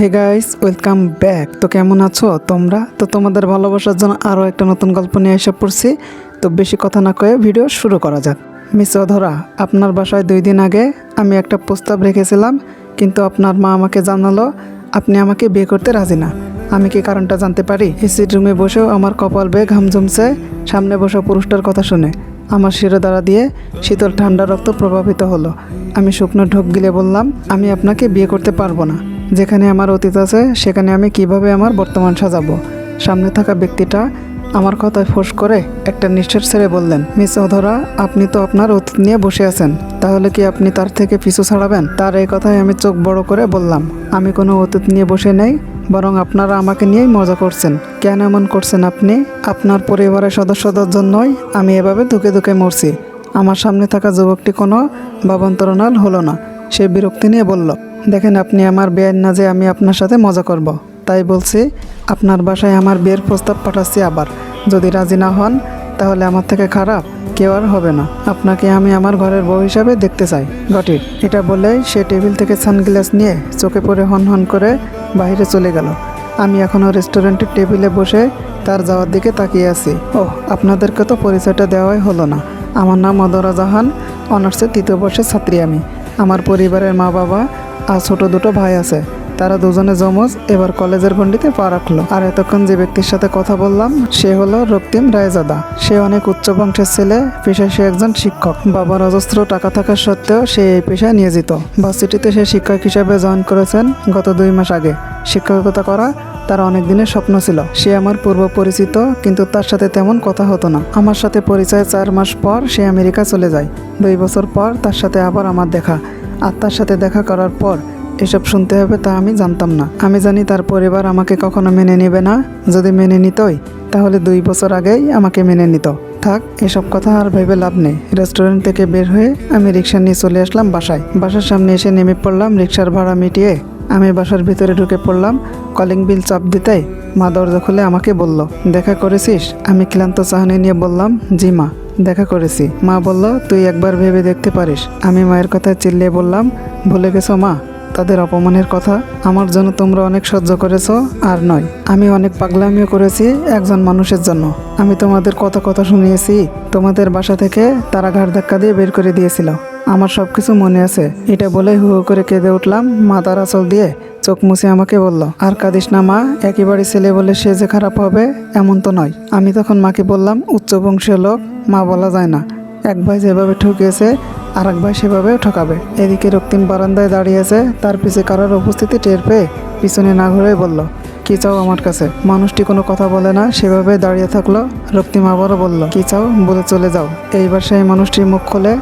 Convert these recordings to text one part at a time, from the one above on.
Hey guys welcome back তো কেমন আছো তোমরা? তো তোমাদের ভালোবাসার জন্য আরও একটা নতুন গল্প নিয়ে এসে পড়ছি। তো বেশি কথা না কয়ে ভিডিও শুরু করা যাক। মিস অধরা আপনার বাসায় দুই দিন আগে আমি একটা প্রস্তাব রেখেছিলাম, কিন্তু আপনার মা আমাকে জানালো, আপনি আমাকে বিয়ে করতে রাজি না। আমি কি কারণটা জানতে পারি? এসির রুমে বসেও আমার কপাল বেয়ে ঘাম জমছে, সামনে বসা পুরুষটার কথা শুনে। আমার শিরোদাঁড়া দিয়ে শীতল ঠান্ডা রক্ত প্রভাবিত হলো। আমি শুকনো ঢোক গিলে বললাম, আমি আপনাকে বিয়ে করতে পারব না। যেখানে আমার অতীত আছে, সেখানে আমি কীভাবে আমার বর্তমান সাজাবো? সামনে থাকা ব্যক্তিটা আমার কথায় ফোঁস করে একটা নিঃশ্বাস ছেড়ে বললেন, মিস অধরা, আপনি তো আপনার অতীত নিয়ে বসে আছেন, তাহলে কি আপনি তার থেকে পিছু ছাড়াবেন? তার এই কথায় আমি চোখ বড় করে বললাম, আমি কোনো অতীত নিয়ে বসে নেই, বরং আপনারা আমাকে নিয়েই মজা করছেন। কেন এমন করছেন আপনি? আপনার পরিবারের সদস্যদের জন্যই আমি এভাবে ধুকে ধুকে মরছি। আমার সামনে থাকা যুবকটি কোনো বাবান্তরণাল হলো না। সে বিরক্তি নিয়ে বলল দেখেন আপনি আমার বিয়ের না যে আমি আপনার সাথে মজা করব। তাই বলছি, আপনার বাসায় আমার বিয়ের প্রস্তাব পাঠাচ্ছি আবার। যদি রাজি না হন, তাহলে আমার থেকে খারাপ কেউ আর হবে না। আপনাকে আমি আমার ঘরের বউ হিসাবে দেখতে চাই। গটির এটা বলেই সে টেবিল থেকে সানগ্লাস নিয়ে চোখে পড়ে হন হন করে বাইরে চলে গেল। আমি এখনও রেস্টুরেন্টের টেবিলে বসে তার যাওয়ার দিকে তাকিয়ে আছি। ওহ, আপনাদেরকে তো পরিচয়টা দেওয়াই হলো না। আমার নাম অদরা জাহান, অনার্সের তৃতীয় বর্ষের ছাত্রী আমি। আমার পরিবারের মা বাবা আর ছোট দুটো ভাই আছে। তারা দুজনে জমজ এবার কলেজের গণ্ডিতে পা রাখল। আর এতক্ষণ যে ব্যক্তির সাথে কথা বললাম, সে হলো রক্তিম রায়জাদা। সে অনেক উচ্চ বংশের ছেলে, পেশায় সে একজন শিক্ষক। বাবার অজস্র টাকা থাকা সত্ত্বেও সে এই পেশায় নিয়োজিত। ভার্সিটিতে সে শিক্ষক হিসেবে জয়েন করেছেন গত দুই মাস আগে। শিক্ষকতা করা তার অনেক দিনের স্বপ্ন ছিল। সে আমার পূর্ব পরিচিত, কিন্তু তার সাথে তেমন কথা হতো না। আমার সাথে পরিচয় চার মাস পর সে আমেরিকা চলে যায়। দুই বছর পর তার সাথে আবার আমার দেখা। আর তার সাথে দেখা করার পর এসব শুনতে হবে তা আমি জানতাম না। আমি জানি তার পরিবার আমাকে কখনো মেনে নেবে না। যদি মেনে নিতই, তাহলে দুই বছর আগেই আমাকে মেনে নিত। থাক, এসব কথা আর ভেবে লাভ নেই। রেস্টুরেন্ট থেকে বের হয়ে আমি রিক্সা নিয়ে চলে আসলাম বাসায়। বাসার সামনে এসে নেমে পড়লাম রিক্সার ভাড়া মিটিয়ে। আমি বাসার ভিতরে ঢুকে পড়লাম। কলিং বিল চাপ দিতে মা দরজা খুলে আমাকে বলল, দেখা করেছিস? আমি ক্লান্ত চাহনি নিয়ে বললাম, জি মা। দেখা করেছি। মা বলল, তুই একবার ভেবে দেখতে পারিস। আমি মায়ের কথা চিল্লিয়ে বললাম, ভুলে গেছো মা? তাদের অপমানের কথা আমার জন্য তোমরা অনেক সহ্য করেছ আর নয়। আমি অনেক পাগলামিও করেছি একজন মানুষের জন্য। আমি তোমাদের কত কথা শুনিয়েছি, তোমাদের বাসা থেকে তারা ঘাড় ধাক্কা দিয়ে বের করে দিয়েছিল। আমার সব কিছু মনে আছে। এটা বলে হু হু করে কেঁদে উঠলাম মাথার আঁচল দিয়ে চোখ মুছে আমাকে বলল, আর কাঁদিস না মা, একেবারে ছেলে বলে সে যে খারাপ হবে, এমন তো নয়। আমি তখন মাকে বললাম উচ্চবংশীয় লোক মা বলা যায় না। এক ভাই যেভাবে ঠকিয়েছে আর এক ভাই সেভাবেও ঠকাবে। এদিকে রক্তিম বারান্দায় দাঁড়িয়েছে, তার পিছে কারোর উপস্থিতি টের পেয়ে পিছনে না ঘুরে বলল, কি চাও আমার কাছে? মানুষটি কোনো কথা বলে না, সেভাবে দাঁড়িয়ে থাকল। রক্তিম আবারও বলল, কি চাও? বলে চলে যাও। এইবার সেই মানুষটির মুখ খুলে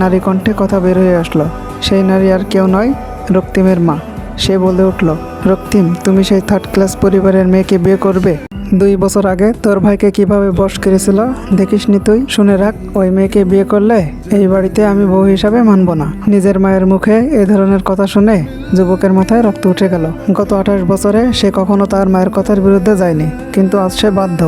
নারী কণ্ঠে কথা বের হয়ে আসলো, সেই নারী আর কেউ নয়, রক্তিমের মা। সে বলে উঠল, রক্তিম, তুমি সেই থার্ড ক্লাস পরিবারের মেয়েকে বিয়ে করবে? দুই বছর আগে তোর ভাইকে কীভাবে বশ করেছিল দেখিস নি তুই? শুনে রাখ, ওই মেয়েকে বিয়ে করলে এই বাড়িতে আমি বউ হিসাবে মানব না। নিজের মায়ের মুখে এ ধরনের কথা শুনে যুবকের মাথায় রক্ত উঠে গেল। গত আঠাশ বছরে সে কখনো তার মায়ের কথার বিরুদ্ধে যায়নি, কিন্তু আজ সে বাধ্য।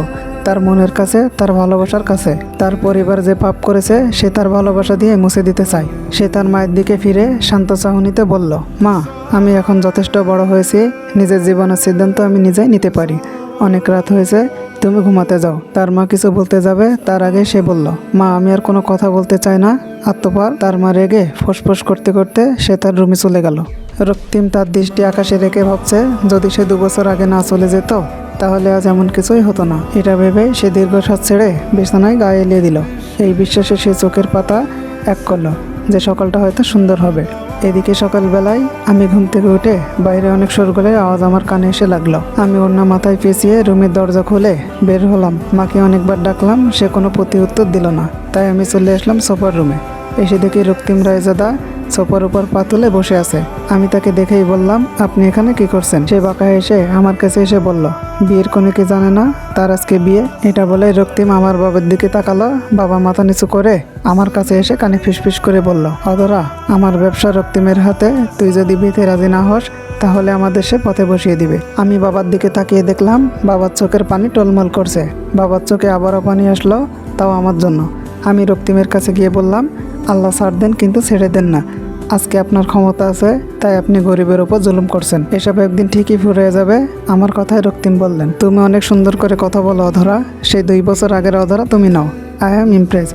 তার মনের কাছে, তার ভালোবাসার কাছে। তার পরিবার যে পাপ করেছে, সে তার ভালোবাসা দিয়ে মুছে দিতে চায়। সে তার মায়ের দিকে ফিরে শান্ত চাহনিতে বলল, মা, আমি এখন যথেষ্ট বড় হয়েছি, নিজের জীবনের সিদ্ধান্ত আমি নিজেই নিতে পারি। অনেক রাত হয়েছে তুমি ঘুমাতে যাও। তার মা কিছু বলতে যাবে, তার আগে সে বলল, মা, আমি আর কোনো কথা বলতে চাই না। আত্মপার তার মা রেগে ফোসফোস করতে করতে সে তার রুমে চলে গেল। রক্তিম তার দৃষ্টি আকাশে রেখে ভাবছে, যদি সে দু বছর আগে না চলে যেত, তাহলে আজ এমন কিছুই হতো না। এটা ভেবে সে দীর্ঘশ্বাস ছেড়ে বিছানায় গায়ে এলিয়ে দিল। এই বিশ্বাসে সে চোখের পাতা এক করল যে, সকালটা হয়তো সুন্দর হবে। এদিকে সকালবেলায় আমি ঘুম থেকে উঠে বাইরে অনেক শোরগোলের আওয়াজ আমার কানে এসে লাগল। আমি ওড়না মাথায় পেঁচিয়ে রুমের দরজা খুলে বের হলাম। মাকে অনেকবার ডাকলাম, সে কোনো প্রতি উত্তর দিল না। তাই আমি চলে আসলাম সোফার রুমে। এসে দেখি রক্তিম রায়জাদা সোফার উপর পা তুলে বসে আছে। আমি তাকে দেখেই বললাম, আপনি এখানে কি করছেন? সে বাঁকা এসে আমার কাছে এসে বলল, বিয়ের কোনো কি জানে না? তার আজকে বিয়ে। এটা বলে রক্তিম আমার বাবার দিকে তাকালো, বাবা মাথা নিচু করে আমার কাছে এসে কানে ফিসফিস করে বলল অদরা আমার ব্যবসা রক্তিমের হাতে, তুই যদি বিয়েতে রাজি না হস, তাহলে আমাদের সে পথে বসিয়ে দিবে। আমি বাবার দিকে তাকিয়ে দেখলাম, বাবার চোখের পানি টলমল করছে। বাবার চোখে আবারও পানি আসলো, তাও আমার জন্য। আমি রক্তিমের কাছে গিয়ে বললাম, আল্লাহ ছাড় দেন, কিন্তু ছেড়ে দেন না। আজকে আপনার ক্ষমতা আছে, তাই আপনি গরিবের উপর জুলুম করছেন। এসব একদিন ঠিকই ফুরিয়ে যাবে, আমার কথায় রক্তিম বললেন। তুমি অনেক সুন্দর করে কথা বলো, অধরা। সেই দুই বছর আগের অধরা তুমি নাও। আই অ্যাম ইমপ্রেস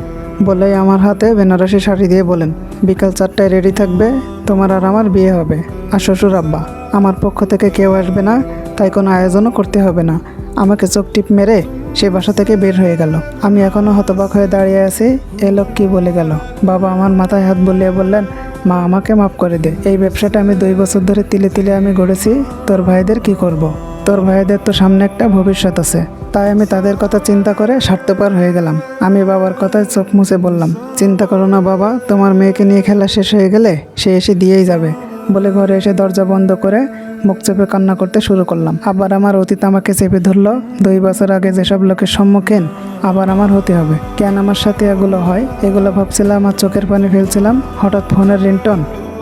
বলেই আমার হাতে বেনারসি শাড়ি দিয়ে বলেন। বিকাল চারটায় রেডি থাকবে, তোমার আর আমার বিয়ে হবে। আর শ্বশুর আব্বা, আমার পক্ষ থেকে কেউ আসবে না, তাই কোনো আয়োজনও করতে হবে না। আমাকে চোখ টিপ মেরে সে বাসা থেকে বের হয়ে গেল। আমি এখনও হতবাক হয়ে দাঁড়িয়ে আছি, এ লোক কী বলে গেল। বাবা আমার মাথায় হাত বলিয়ে বললেন মা, আমাকে মাফ করে দে। এই ব্যবসাটা আমি দুই বছর ধরে তিলে তিলে আমি গড়েছি। তোর ভাইদের কি করব। তোর ভাইদের তো সামনে একটা ভবিষ্যৎ আছে। তাই আমি তাদের কথা চিন্তা করে স্বার্থপর হয়ে গেলাম। আমি বাবার কথায় চোখ মুছে বললাম, চিন্তা করো না বাবা, তোমার মেয়েকে নিয়ে খেলা শেষ হয়ে গেলে সে এসে দিয়েই যাবে। বলে ঘরে এসে দরজা বন্ধ করে মুখ চেপে কান্না করতে শুরু করলাম। আবার আমার অতীত আমাকে চেপে ধরলো। দুই বছর আগে যেসব লোকের সম্মুখীন, আবার আমার হতে হবে। কেন আমার সাথে এগুলো হয়? এগুলো ভাবছিলাম আমার চোখের পানি ফেলছিলাম। হঠাৎ ফোনের রিংটন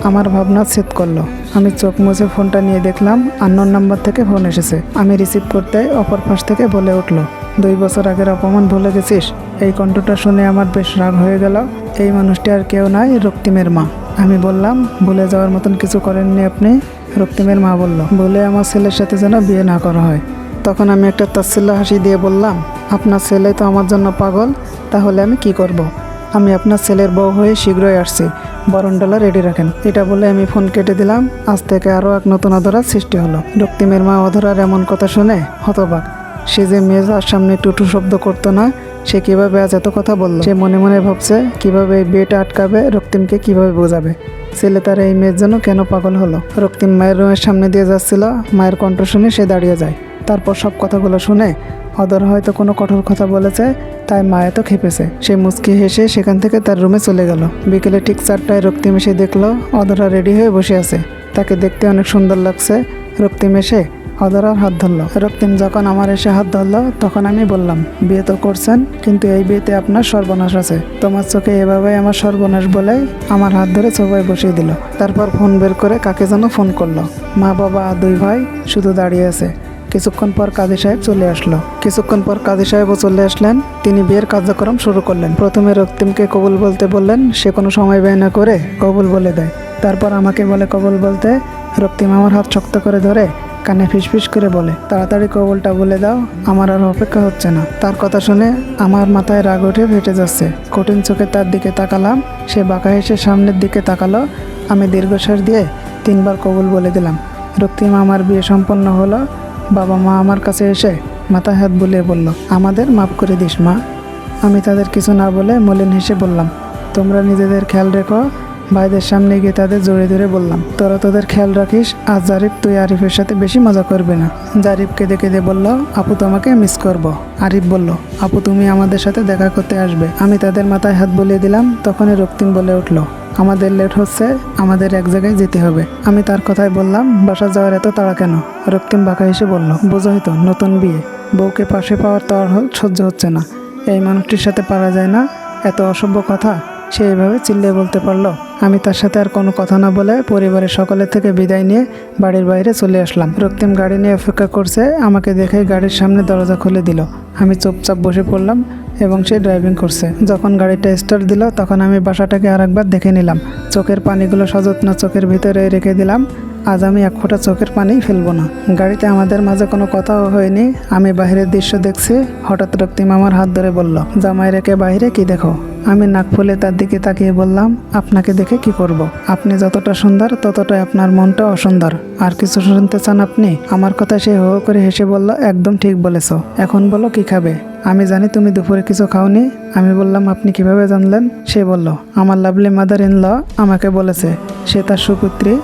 আমার ভাবনা ছেদ করল। আমি চোখ মুছে ফোনটা নিয়ে দেখলাম আন্নোর নাম্বার থেকে ফোন এসেছে। আমি রিসিভ করতে অপর পাশ থেকে বলে উঠল, দুই বছর আগের অপমান ভুলে গেছিস? এই কণ্ঠটা শুনে আমার বেশ রাগ হয়ে গেল। এই মানুষটি আর কেউ নাই, রক্তিমের মা। আমি বললাম, ভুলে যাওয়ার মতন কিছু করেননি আপনি? রক্তিমের মা বলল বলে আমার ছেলের সাথে যেন বিয়ে না করা হয়। তখন আমি একটা তাচ্ছিল্য হাসি দিয়ে বললাম, আপনার ছেলে তো আমার জন্য পাগল, তাহলে আমি কি করব। আমি আপনার ছেলের বউ হয়ে শীঘ্রই আসছি। বরণডালা রেডি রাখেন। এটা বলে আমি ফোন কেটে দিলাম। আজ থেকে আরও এক নতুন অধরার সৃষ্টি হলো। রক্তিমের মা অধরার এমন কথা শুনে হতবাক। সে যে মেয়ে যার সামনে টুটু শব্দ করতো না সে কীভাবে আজ এত কথা বলল? সে মনে মনে ভাবছে, কীভাবে এই বিয়েটা আটকাবে, রক্তিমকে কীভাবে বোঝাবে? ছেলে তার এই মেয়ের জন্য কেন পাগল হলো? রক্তিম মায়ের রুমের সামনে দিয়ে যাচ্ছিল, মায়ের কণ্ঠ শুনে সে দাঁড়িয়ে যায়। তারপর সব কথাগুলো শুনে, অদর হয়তো কোনো কঠোর কথা বলেছে, তাই মা এত খেপেছে। সে মুচকি হেসে সেখান থেকে তার রুমে চলে গেল। বিকেলে ঠিক চারটায় রক্তিম এসে দেখল, অদরা রেডি হয়ে বসে আছে। তাকে দেখতে অনেক সুন্দর লাগছে। রক্তিম এসে অদরার হাত ধরলো। রক্তিম যখন আমার এসে হাত ধরলো, তখন আমি বললাম, বিয়ে তো করছেন, কিন্তু এই বিয়েতে আপনার সর্বনাশ আছে। তোমার চোখে এভাবে আমার সর্বনাশ বলে আমার হাত ধরে সবাই বসিয়ে দিল। তারপর ফোন বের করে কাকে যেন ফোন করল। মা, বাবা দুই ভাই শুধু দাঁড়িয়ে আছে। কিছুক্ষণ পর কাজী সাহেব চলে আসলো। কিছুক্ষণ পর কাজী সাহেবও চলে আসলেন। তিনি বিয়ের কার্যক্রম শুরু করলেন। প্রথমে রক্তিমকে কবুল বলতে বললেন, সে কোনো সময় ব্যয় না করে কবুল বলে দেয়। তারপর আমাকে বলে কবুল বলতে, রক্তিম আমার হাত শক্ত করে ধরে কানে ফিসফিস করে বলে, তাড়াতাড়ি কবলটা বলে দাও, আমার আর অপেক্ষা হচ্ছে না। তার কথা শুনে আমার মাথায় রাগ উঠে ফেটে যাচ্ছে। কঠিন চোখে তার দিকে তাকালাম, সে বাঁকা হেসে সামনের দিকে তাকালো। আমি দীর্ঘশ্বাস দিয়ে তিনবার কবুল বলে দিলাম। রক্তিম আমার বিয়ে সম্পন্ন হলো, বাবা মা আমার কাছে এসে মাথায় হাত বুলিয়ে বলল, আমাদের মাফ করে দিস মা। আমি তাদের কিছু না বলে মলিন হেসে বললাম, তোমরা নিজেদের খেয়াল রেখো ভাইদের সামনে গিয়ে তাদের জোরে ধরে বললাম, তোরা তোদের খেয়াল রাখিস আর জারিফ তুই আরিফের সাথে বেশি মজা করবে না। জারিফ কেঁদে কেঁদে বলল, আপু তোমাকে মিস করব। আরিফ বলল, আপু তুমি আমাদের সাথে দেখা করতে আসবে। আমি তাদের মাথায় হাত বুলিয়ে দিলাম, তখনই রক্তিম বলে উঠল, আমাদের লেট হচ্ছে, আমাদের এক জায়গায় যেতে হবে। আমি তার কথাই বললাম বাসা যাওয়ার এত তাড়া কেন? রক্তিম বাঁকা এসে বলল বোঝোই তো নতুন বিয়ে। বউকে পাশে পাওয়ার তর সহ্য হচ্ছে না। এই মানুষটির সাথে পারা যায় না। এত অসভ্য কথা। সে এভাবে চিল্লে বলতে পারল। আমি তার সাথে আর কোনো কথা না বলে পরিবারের সকলের থেকে বিদায় নিয়ে বাড়ির বাইরে চলে আসলাম। রক্তিম গাড়ি নিয়ে অপেক্ষা করছে, আমাকে দেখে গাড়ির সামনে দরজা খুলে দিল। আমি চুপচাপ বসে পড়লাম এবং সে ড্রাইভিং করছে। যখন গাড়িটা স্টার্ট দিল, তখন আমি বাসাটাকে আরেকবার দেখে নিলাম। চোখের পানিগুলো সযত্ন চোখের ভিতরে রেখে দিলাম। আজ আমি এক ফোঁটা চোখের পানি ফেলব না। গাড়িতে আমাদের মাঝে কোনো কথাও হয়নি। আমি বাইরের দৃশ্য দেখছি। হঠাৎ রক্তিম আমার হাত ধরে বলল, জামাই রেখে বাইরে কি দেখো? আমি নাক ফুলে তার দিকে তাকিয়ে বললাম, আপনাকে দেখে কি করব। আপনি যতটা সুন্দর, ততটাই আপনার মনটা অসুন্দর। আর কিছু শুনতে চান আপনি? আমার কথা সে হো করে হেসে বলল, একদম ঠিক বলেছ। এখন বলো কি খাবে? আমি জানি তুমি দুপুরে কিছু খাওনি। আমি বললাম, আপনি কীভাবে জানলেন? সে বলল, আমার লাভলি মাদার ইন ল আমাকে বলেছে। সে তার সুপুত্রী।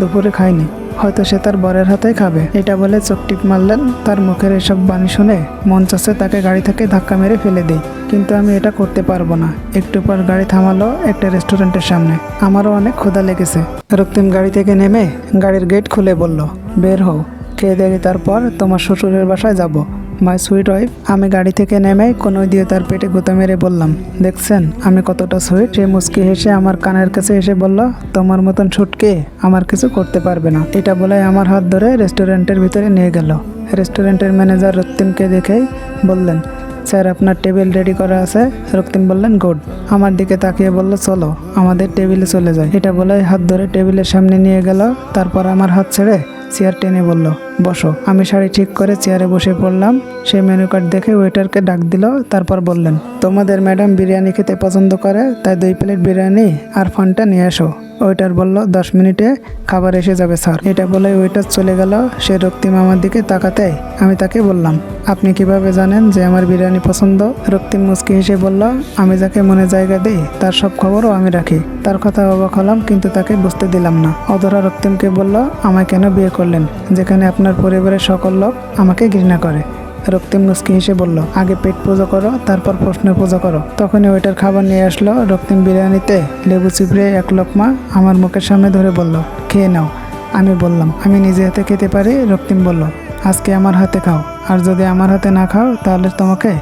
দুপুরে খায়নি। হয়তো সে তার বরের হাতেই খাবে। এটা বলে চোখ টিপ মারলেন। তার মুখের এসব বাণী শুনে মন চাচ্ছে তাকে গাড়ি থেকে ধাক্কা মেরে ফেলে দিই। কিন্তু আমি এটা করতে পারব না। একটু পর গাড়ি থামালো একটা রেস্টুরেন্টের সামনে। আমারও অনেক ক্ষুধা লেগেছে। রক্তিম গাড়ি থেকে নেমে গাড়ির গেট খুলে বলল, বের হও। খেয়ে দেখি তারপর তোমার শ্বশুরের বাসায় যাব। মাই সুইট ওয়াইফ, আমি গাড়ি থেকে নেমে কোনো দিয়ে তার পেটে গুঁতো মেরে বললাম, দেখছেন, আমি কতটা সুইট? সে মুচকি হেসে আমার কানের কাছে এসে বলল, তোমার মতন ছুটকে আমার কিছু করতে পারবে না। এটা বলে আমার হাত ধরে রেস্টুরেন্টের ভিতরে নিয়ে গেল। রেস্টুরেন্টের ম্যানেজার রক্তিমকে দেখেই বললেন, স্যার, আপনার টেবিল রেডি করা আছে? রক্তিম বললেন, গুড। আমার দিকে তাকিয়ে বলল, চলো, আমাদের টেবিলে চলে যায় এটা বলে হাত ধরে টেবিলের সামনে নিয়ে গেল, তারপর আমার হাত ছেড়ে চেয়ার টেনে বলল বসো। আমি শাড়ি ঠিক করে চেয়ারে বসে পড়লাম। সে মেনু কার্ড দেখে ওয়েটারকে ডাক দিল, তারপর বললেন, তোমাদের ম্যাডাম বিরিয়ানি খেতে পছন্দ করে, তাই দুই প্লেট বিরিয়ানি আর ফানটা নিয়ে এসো। ওয়েটার বলল, দশ মিনিটে খাবার এসে যাবে, স্যার। এটা বলে ওয়েটার চলে গেল। সে রক্তিম আমার দিকে তাকাতে আমি তাকে বললাম, আপনি কীভাবে জানেন যে আমার বিরিয়ানি পছন্দ? রক্তিম মুস্কি হেসে বলল, আমি যাকে মনে জায়গা দিই, তার সব খবরও আমি রাখি। তার কথা অবাক হলাম, কিন্তু তাকে বুঝতে দিলাম না। অধরা রক্তিমকে বলল, আমায় কেন বিয়ে করলেন? যেখানে আপনার পরিবারের সকল লোক আমাকে ঘৃণা করে। রক্তিম মুস্কি হেসে বলল, আগে পেট পুজো করো, তারপর প্রশ্ন পুজো করো। তখনই ওইটার খাবার নিয়ে আসলো রক্তিম বিরিয়ানিতে। লেবু চিপড়ে এক লোকমা আমার মুখের সামনে ধরে বলল, খেয়ে নাও। আমি বললাম, আমি নিজে হাতে খেতে পারি? রক্তিম বলল, আজকে আমার হাতে খাও। আর যদি আমার হাতে না খাও, তাহলে তোমাকে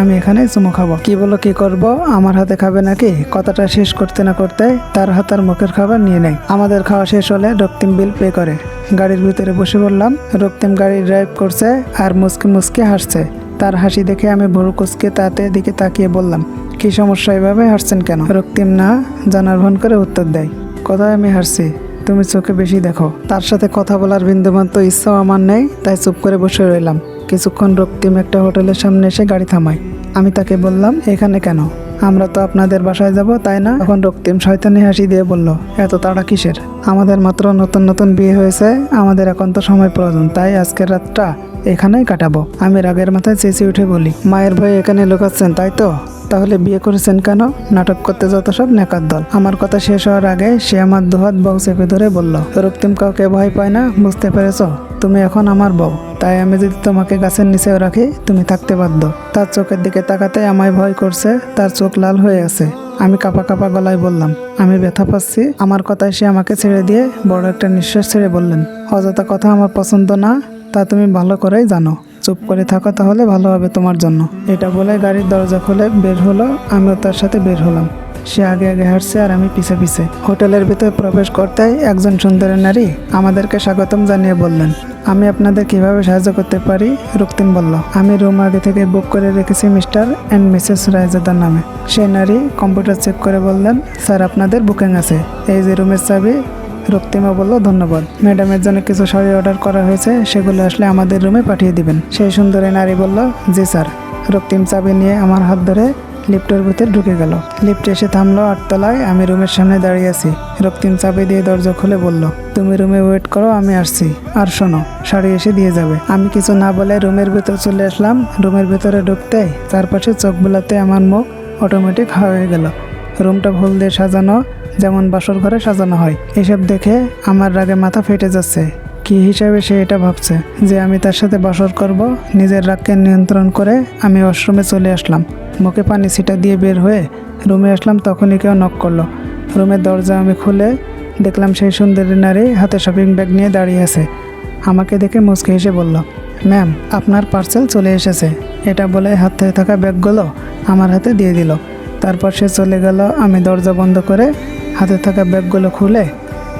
আমি এখানে চুমু খাব। কি বলো, কি করব? আমার হাতে খাবে নাকি? কথাটা শেষ করতে না করতে তার হাত আর মুখের খাবার নিয়ে নেয় আমাদের খাওয়া শেষ হলে রক্তিম বিল পে করে। গাড়ির ভিতরে বসে বললাম, রক্তিম গাড়ি ড্রাইভ করছে আর মুসকে মুসকে হাসছে। তার হাসি দেখে আমি ভুরু কুচকে তাতে দিকে তাকিয়ে বললাম, কি সমস্যা? এভাবে হাসছেন কেন? রক্তিম না জানার ভন করে উত্তর দেয়, কোথায় আমি হাসছি? তুমি চোখে বেশি দেখো। তার সাথে কথা বলার বিন্দুমাত্র ইচ্ছাও আমার নেই, তাই চুপ করে বসে রইলাম। কিছুক্ষণ রক্তিম একটা হোটেলের সামনে এসে গাড়ি থামায়। আমি তাকে বললাম, এখানে কেন? আমরা তো আপনাদের বাসায় যাব, তাই না? এখন রক্তিম শয়তানি হাসি দিয়ে বলল, এত তাড়া কিসের? আমাদের মাত্র নতুন নতুন বিয়ে হয়েছে, আমাদের এখন তো সময় প্রয়োজন, তাই আজকের রাতটা এখানেই কাটাবো। আমি রাগের মাথায় চেঁচে উঠে বলি, মায়ের ভয়ে এখানে লুকাচ্ছেন, তাই তো? তাহলে বিয়ে করেছেন কেন? নাটক করতে যত সব নেকার দল। আমার কথা শেষ হওয়ার আগে সে আমার দুহাত বউ চেপে ধরে বলল রক্তিম কাউকে ভয় পায় না? বুঝতে পেরেছ? তুমি এখন আমার বউ। তাই আমি যদি তোমাকে গাছের নিচেও রাখি, তুমি থাকতে বাধ্য। তার চোখের দিকে তাকাতে আমায় ভয় করছে, তার চোখ লাল হয়ে আছে। আমি কাপা কাপা গলায় বললাম, আমি ব্যথা পাচ্ছি। আমার কথায় সে আমাকে ছেড়ে দিয়ে বড় একটা নিঃশ্বাস ছেড়ে বললেন, অযথা কথা আমার পছন্দ না, তা তুমি ভালো করেই জানো। চুপ করে থাকো তাহলে ভালো হবে তোমার জন্য। এটা বলে গাড়ির দরজা খুলে বের হলো, আমিও তার সাথে বের হলাম। সে আগে আগে হাঁটছে আর আমি পিছে পিছে। হোটেলের ভিতরে প্রবেশ করতেই একজন সুন্দরী নারী আমাদেরকে স্বাগতম জানিয়ে বললেন, আমি আপনাদের কীভাবে সাহায্য করতে পারি? রক্তিম বলল, আমি রুম আগে থেকে বুক করে রেখেছি মিস্টার অ্যান্ড মিসেস রায়জাদার নামে। সে নারী কম্পিউটার চেক করে বললেন, স্যার, আপনাদের বুকিং আছে। এই যে রুমের চাবি রক্তিমা বলল, ধন্যবাদ। ম্যাডামের জন্য কিছু শাড়ি অর্ডার করা হয়েছে, সেগুলো আসলে আমাদের রুমে পাঠিয়ে দিবেন। সেই সুন্দরী নারী বলল, জি স্যার। রক্তিম চাবি নিয়ে আমার হাত ধরে লিফটের ভিতরে ঢুকে গেল। লিফট এসে থামলো আটতলায়, আমি রুমের সামনে দাঁড়িয়ে আছি। রক্তিম চাবি দিয়ে দরজা খুলে বলল, তুমি রুমে ওয়েট করো, আমি আসছি। আর শোনো, শাড়ি এসে দিয়ে যাবে। আমি কিছু না বলে রুমের ভিতর চলে আসলাম। রুমের ভিতরে ঢুকতে চারপাশে চোখ বোলাতে আমার মুখ অটোমেটিক হয়ে গেল। রুমটা ফুল দিয়ে সাজানো যেমন বাসর ঘরে সাজানো হয়। এসব দেখে আমার রাগে মাথা ফেটে যাচ্ছে। কি হিসাবে সে এটা ভাবছে? যে আমি তার সাথে বাসর করব, নিজের রাগকে নিয়ন্ত্রণ করে আমি ওয়াশরুমে চলে আসলাম। মুখে পানি ছিটা দিয়ে বের হয়ে রুমে আসলাম, তখনই কেউ নক করল। রুমের দরজা আমি খুলে দেখলাম সেই সুন্দরী নারী হাতে শপিং ব্যাগ নিয়ে দাঁড়িয়ে আছে। আমাকে দেখে মুচকে হেসে বলল, ম্যাম, আপনার পার্সেল চলে এসেছে। এটা বলে হাতে থাকা ব্যাগগুলো আমার হাতে দিয়ে দিল। তারপর সে চলে গেল। আমি দরজা বন্ধ করে হাতে থাকা ব্যাগগুলো খুলে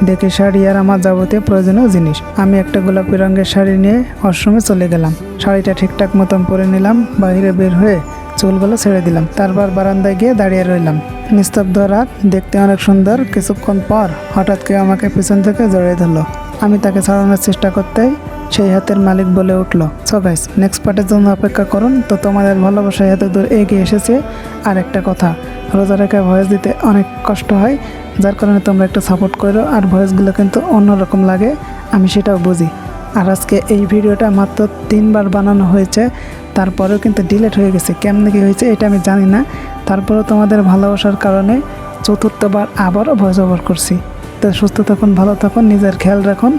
দেখি শাড়ি আর আমার যাবতীয় প্রয়োজনীয় জিনিস। আমি একটা গোলাপি রঙের শাড়ি নিয়ে ওয়াশরুমে চলে গেলাম। শাড়িটা ঠিকঠাক মতন পরে নিলাম, বাইরে বের হয়ে চুলগুলো ছেড়ে দিলাম। তারপর বারান্দায় গিয়ে দাঁড়িয়ে রইলাম। নিস্তব্ধ রাত, দেখতে অনেক সুন্দর। কিছুক্ষণ পর হঠাৎ কেউ আমাকে পিছন থেকে জড়িয়ে ধরলো। আমি তাকে ছাড়ানোর চেষ্টা করতেই সেই হাতের মালিক বলে উঠল, সো গাইস নেক্সট পার্টের জন্য অপেক্ষা করুন। তো তোমাদের ভালোবাসায় এত দূর এগিয়ে এসেছে। আর একটা কথা রোজা রেখে ভয়েস দিতে অনেক কষ্ট হয়। যার কারণে তোমরা একটু সাপোর্ট করো, আর ভয়েসগুলো কিন্তু অন্যরকম লাগে। আমি সেটাও বুঝি। আর আজকে এই ভিডিওটা মাত্র তিনবার বানানো হয়েছে। তারপরেও কিন্তু ডিলেট হয়ে গেছে। কেমনে কি হয়েছে এটা আমি জানি না। তারপরেও তোমাদের ভালোবাসার কারণে চতুর্থবার আবারও ভয়েস ওভার করছি। তো সুস্থ থাকুন, ভালো থাকুন, নিজের খেয়াল রাখুন।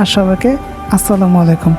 আর সবাইকে আসসালামু আলাইকুম।